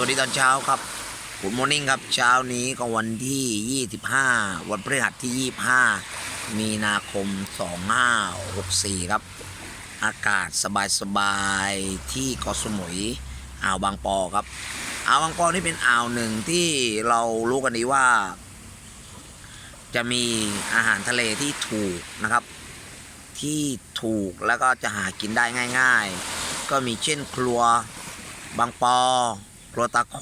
วัสดีตอนเช้าครับคุณโมนิ่งครับเช้านี้ก็วันที่ 25 วันพฤหัสที่ 25 มีนาคม 2564 ครับ อากาศสบายๆ ที่เกาะสมุยอ่าวบางปอครับอ่าวบางปอนี่เป็นอ่าวหนึ่งที่เรารู้กันดีว่า จะมีอาหารทะเลที่ถูกนะครับ ที่ถูกแล้วก็จะหากินได้ง่าย ๆ ก็มีเช่นครัวบางปอ ครัวตาโข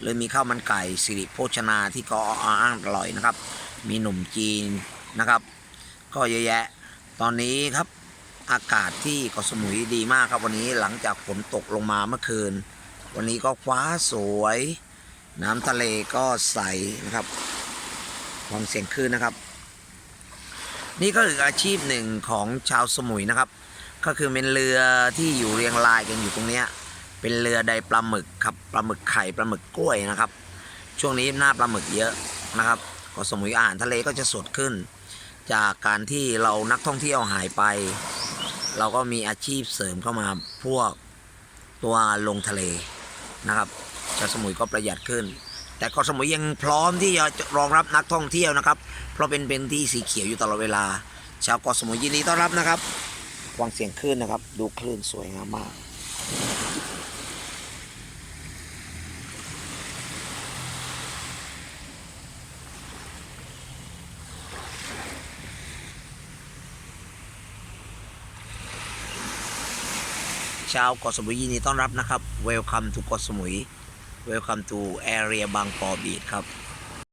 หรือมีข้าวมันไก่สิริโภชนาที่ก็อ้างอร่อยนะครับ มีหนุ่มจีนนะครับ ก็เยอะแยะ ตอนนี้ครับอากาศที่เกาะสมุยดีมากครับวันนี้หลังจากฝนตกลงมาเมื่อคืน วันนี้ก็ฟ้าสวย น้ำทะเลก็ใสนะครับฟังเสียงคลื่นนะครับ นี่ก็คืออาชีพหนึ่งของชาวสมุยนะครับ ก็คือเป็นเรือที่อยู่เรียงรายกันอยู่ตรงเนี้ย เป็นเรือใดปลาหมึกครับปลาหมึกไข่ปลาหมึกกล้วยนะครับ ช่วงนี้หน้าปลาหมึกเยอะนะครับเก็สมุยอาหารทะเลก็จะสดขึ้น จากการที่เรานักท่องเที่ยวหายไป เราก็มีอาชีพเสริมเข้ามาพวกตัวลงทะเลนะครับชาวสมุยก็ประหยัดขึ้น แต่เกาะสมุยยังพร้อมที่จะรองรับนักท่องเที่ยวนะครับ เพราะเป็นเป็นที่สีเขียวอยู่ตลอดเวลา ชาวเกาะสมุยยินดีต้อนรับนะครับฟังเสียงคลื่นนะครับ ดูคลื่นสวยงามมาก ชาวเกาะสมุยยินดีต้อนรับนะครับ Welcome to เกาะสมุย Welcome to area บางปอบีดครับ